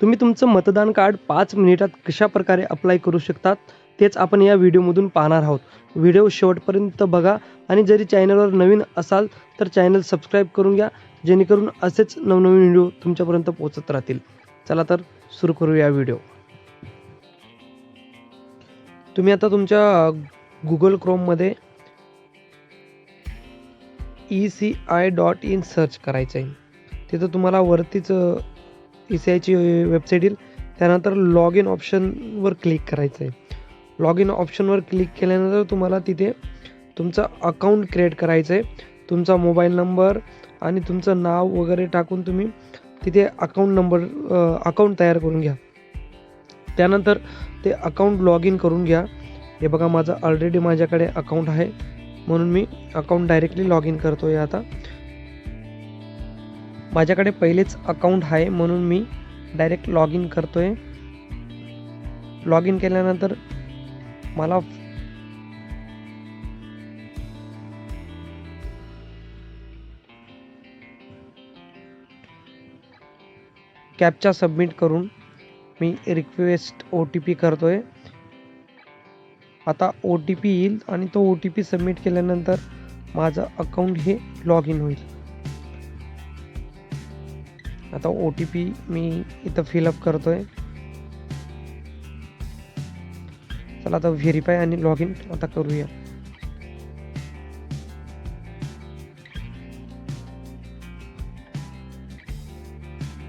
तुम्ही तुमचं मतदान कार्ड पाच मिनिटात कशा प्रकारे अप्लाय करू शकतात तेच आपण या व्हिडिओमधून पाहणार आहोत. व्हिडिओ शेवटपर्यंत बघा आणि जरी चॅनलवर नवीन असाल तर चॅनल सबस्क्राईब करून घ्या जेणेकरून असेच नवनवीन व्हिडिओ तुमच्यापर्यंत पोहोचत राहतील. चला तर सुरू करूया व्हिडिओ. तुम्ही आता तुमच्या Google क्रोममध्ये E C I dot in search करायचं आहे तिथं तुम्हाला वरतीच ई सी आयची वेबसाईट येईल. त्यानंतर लॉग इन ऑप्शनवर क्लिक करायचं आहे. लॉग इन ऑप्शनवर क्लिक केल्यानंतर तुम्हाला तिथे तुमचं अकाउंट क्रिएट करायचं आहे. तुमचा मोबाईल नंबर आणि तुमचं नाव वगैरे टाकून तुम्ही तिथे अकाउंट नंबर अकाउंट तयार करून घ्या. त्यानंतर ते अकाउंट लॉग इन करून घ्या. हे बघा माझं ऑलरेडी माझ्याकडे अकाउंट आहे. म्हणून मी अकाउंट डायरेक्टली लॉग इन करतो आहे आता. माझ्याकडे पहिलेच अकाउंट आहे म्हणून मी डायरेक्ट लॉग इन करतो आहे लॉग इन केल्यानंतर मला कॅपचा सबमिट करून मी रिक्वेस्ट ओ टी पी करतो आहे आता ओ टी पी येईल आणि तो ओ टी पी सबमिट केल्यानंतर माझं अकाउंट हे लॉग इन होईल. आता ओ टी पी मी इथं फिलअप करतो आहे चला आता व्हेरीफाय आणि लॉग इन आता करूया.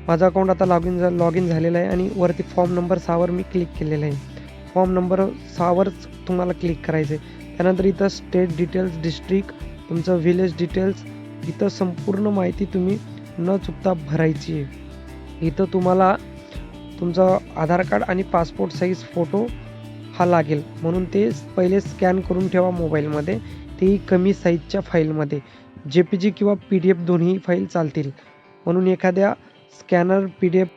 माझं अकाउंट आता लॉग इन झा लॉग इन झालेलं आहे आणि वरती फॉर्म नंबर सहावर मी क्लिक केलेलं आहे. फॉर्म नंबर सहावरच तुम्हाला क्लिक करायचं आहे त्यानंतर इथं स्टेट डिटेल्स डिस्ट्रिक्ट तुमचं विलेज डिटेल्स इथं संपूर्ण माहिती तुम्ही न चुकता भरायची आहे. इथं तुम्हाला तुमचं आधार कार्ड आणि पासपोर्ट साईज फोटो हा लागेल. म्हणून ते पहिले स्कॅन करून ठेवा मोबाईलमध्ये. तेही कमी साईजच्या फाईलमध्ये. जे पी जी किंवा पी डी एफ दोन्ही फाईल चालतील. म्हणून एखाद्या स्कॅनर पी डी एफ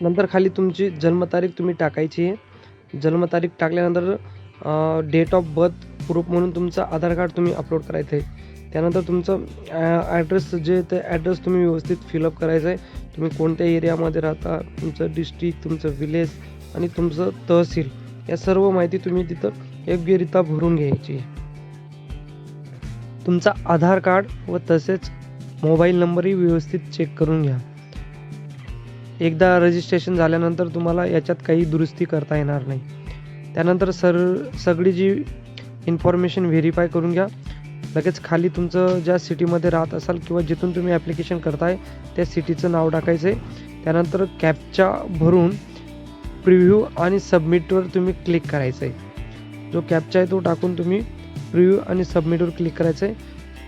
नंतर खाली तुमची जन्मतारीख तुम्ही टाकायची आहे. जन्मतारीख टाकल्यानंतर डेट ऑफ बर्थ प्रूफ म्हणून तुमचं आधार कार्ड तुम्ही अपलोड करायचं आहे. त्यानंतर तुमचं ॲड्रेस जे ते ॲड्रेस तुम्ही व्यवस्थित फिलअप करायचं आहे. तुम्ही कोणत्या एरियामध्ये राहता तुमचं डिस्ट्रिक्ट तुमचं विलेज आणि तुमचं तहसील या सर्व माहिती तुम्ही तिथं योग्यरित्या भरून घ्यायची तुमचा आधार कार्ड व तसेच मोबाईल नंबरही व्यवस्थित चेक करून घ्या. एकदा रजिस्ट्रेशन झाल्यानंतर तुम्हाला याच्यात काही दुरुस्ती करता येणार नाही. त्यानंतर सर सगळी जी इन्फॉर्मेशन व्हेरीफाय करून घ्या. लगेच खाली तुमचं ज्या सिटीमध्ये राहत असाल किंवा जिथून तुम्ही ॲप्लिकेशन करताय त्या सिटीचं नाव टाकायचं आहे. त्यानंतर कॅपच्या भरून प्रिव्ह्यू आणि सबमिटवर तुम्ही क्लिक करायचं आहे. जो कॅपचा आहे तो टाकून तुम्ही प्रिव्ह्यू आणि सबमिटवर क्लिक करायचं आहे.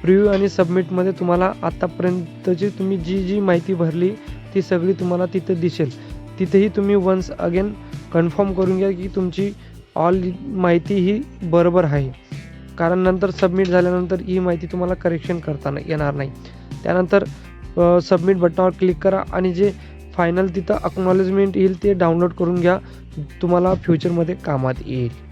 प्रिव्ह्यू आणि सबमिटमध्ये तुम्हाला आत्तापर्यंतची तुम्ही जी जी माहिती भरली ती सगळी तुम्हाला तिथं दिसेल. तिथेही तुम्ही वन्स अगेन कन्फर्म करून घ्या की तुमची ऑल माहिती ही बरोबर आहे. कारण नंतर सबमिट झाल्यानंतर ही माहिती तुम्हाला करेक्शन करता येणार नाही. त्यानंतर सबमिट बटनावर क्लिक करा आणि जे फायनल तिथं अक्नॉलेजमेंट येईल ते डाउनलोड करून घ्या. तुम्हाला फ्युचरमध्ये कामात येईल.